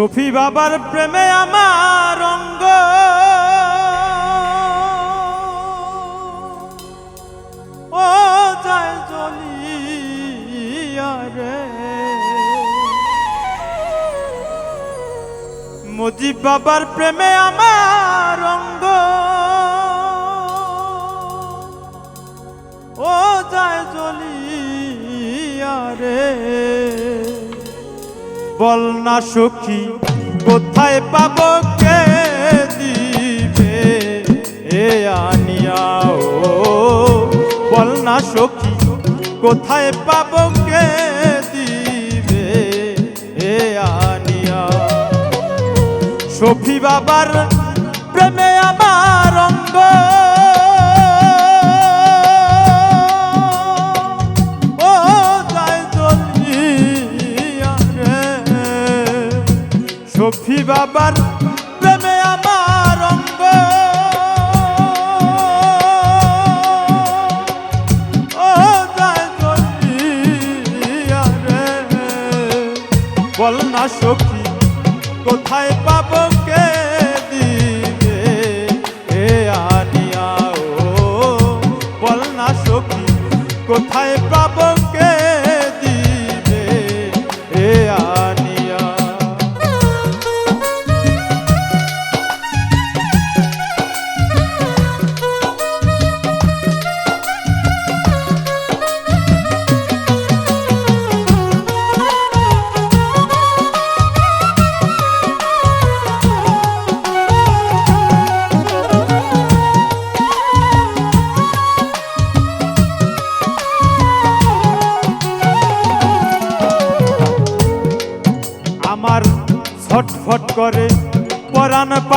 সুফি বাবার প্রেমে আমার অঙ্গ। ও যায় জ্বলিয়া রে। মুজিব বাবার প্রেমে আমার অঙ্গ। ও যায় জ্বলিয়া রে। বল না সখী, কোথায় পাব কে দিবে? এ আনিয়া ও, বল না সখী, কোথায় পাব কে দিবে? এ আনিয়া সফি বাবার বল না সখী, কোথায় পাব কে দিবে? এ আনিয়া ও, বল না সখী, কোথায় পাব কে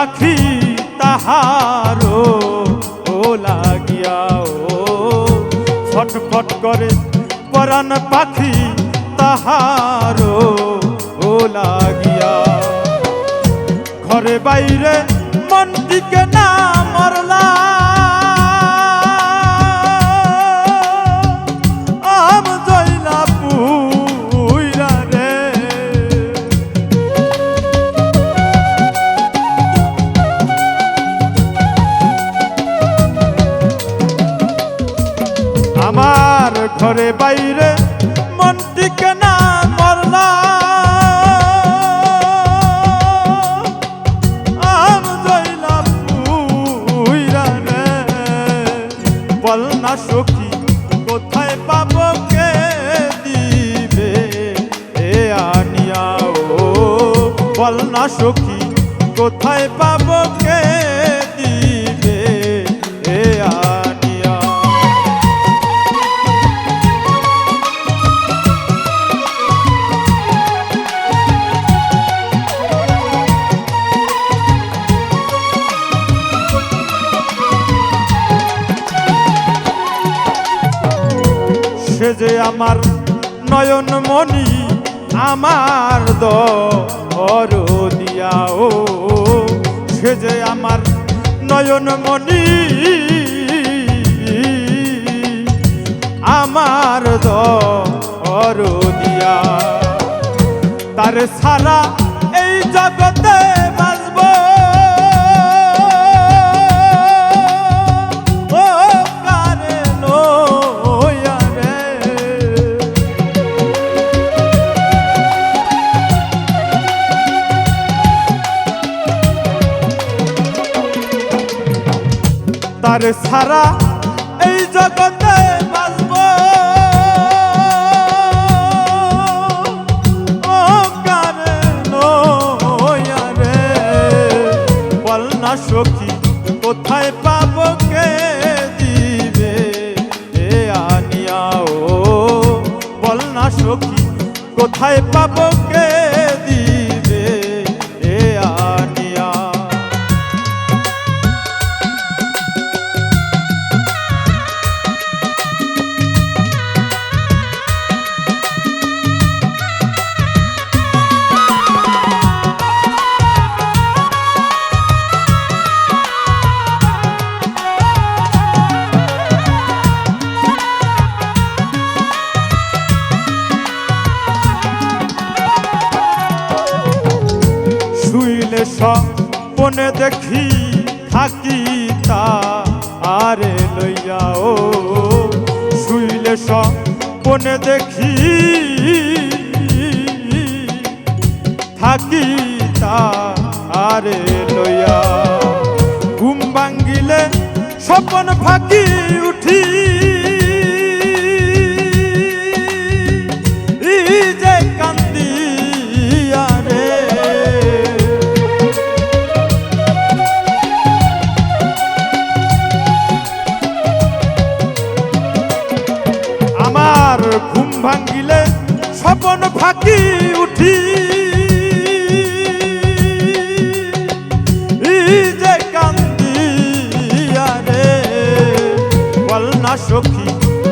পাখি তাহারো ও লাগিয়া ও। ফটফট করে পরাণ পাখি তাহারো ও লাগিয়া। ঘরে বাইরে মনটিকে না মরলা। সখী কোথায় পাব কে দিবে এ সে যে আমার নয়ন মণি আমার দর দিয়া ও সে যে আমার নয়ন মণি। আমার দিয়া তার সারা তার সারা এই জগতে স্বপনে দেখি থাকি তা, আরে লইয়া ও, শুইলে স্বপনে দেখি থাকি তা, আরে লইয়া। ঘুম ভাঙ্গিলে স্বপন ফাঁকি উঠি। ফাঁকি উঠি। যে কান্দি, আরে বল না সখী,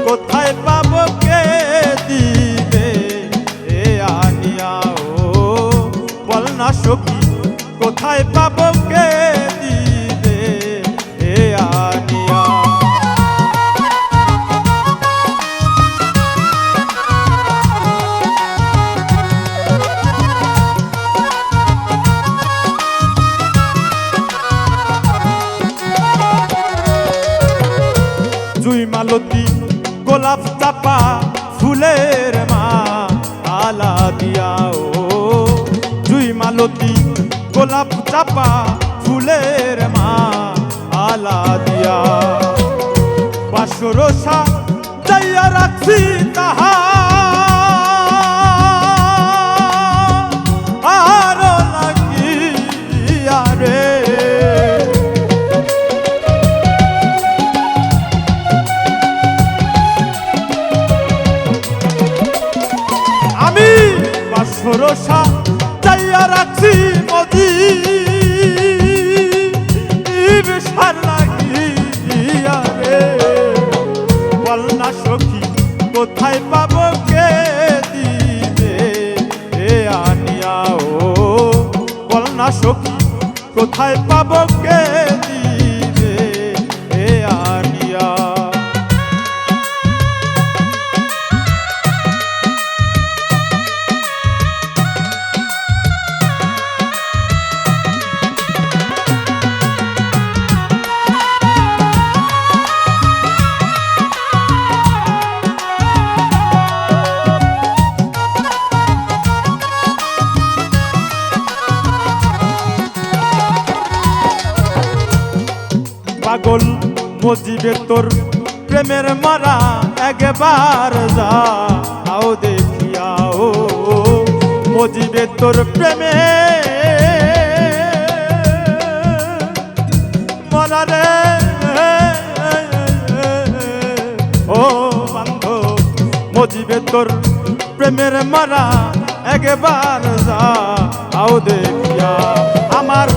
কোথায় পাবো কে দিবে? এ আনিয়া ও, বল না সখী, কোথায় পাবো কে জুই মালতী গোলাপ চাপা ফুলের মা আলা দিয়া ও তুই মালতী গোলাপ চাপা ফুলের মা আলা দিয়া বাসরসা যাইয়া রাখছি বাসরসা চাইয়া রাখছি মজি সার লাগিয়া রে। বল না সখী, কোথায় পাবো কে দিবে? এ আনিয়া ও। বল না সখী, কোথায় পাবো কে মজিবে তোর প্রেমের মারা একবার যা। আও দেখিয়া ও মজিবে তোর প্রেমে। মরা রে। ও বান্ধ মজিবে তোর প্রেমের মারা একবার যা। আও দেখিয়া আমার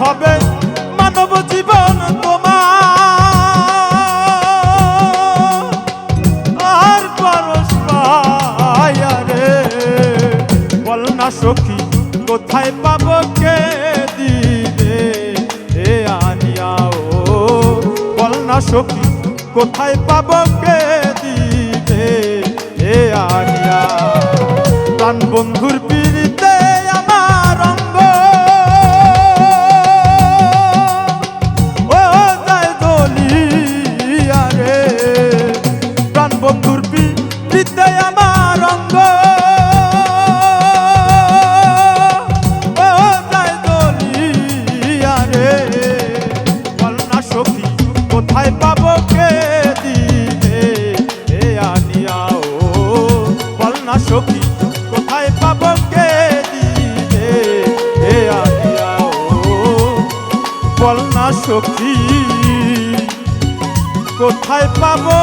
হবে মানব জীবন তোমার। আর পরশ রে বল না সখী, কোথায় পাবো কে দিবে? এ আনিয়া ও, বল না সখী, কোথায় পাবো কে সখী। কোথায় পাবো?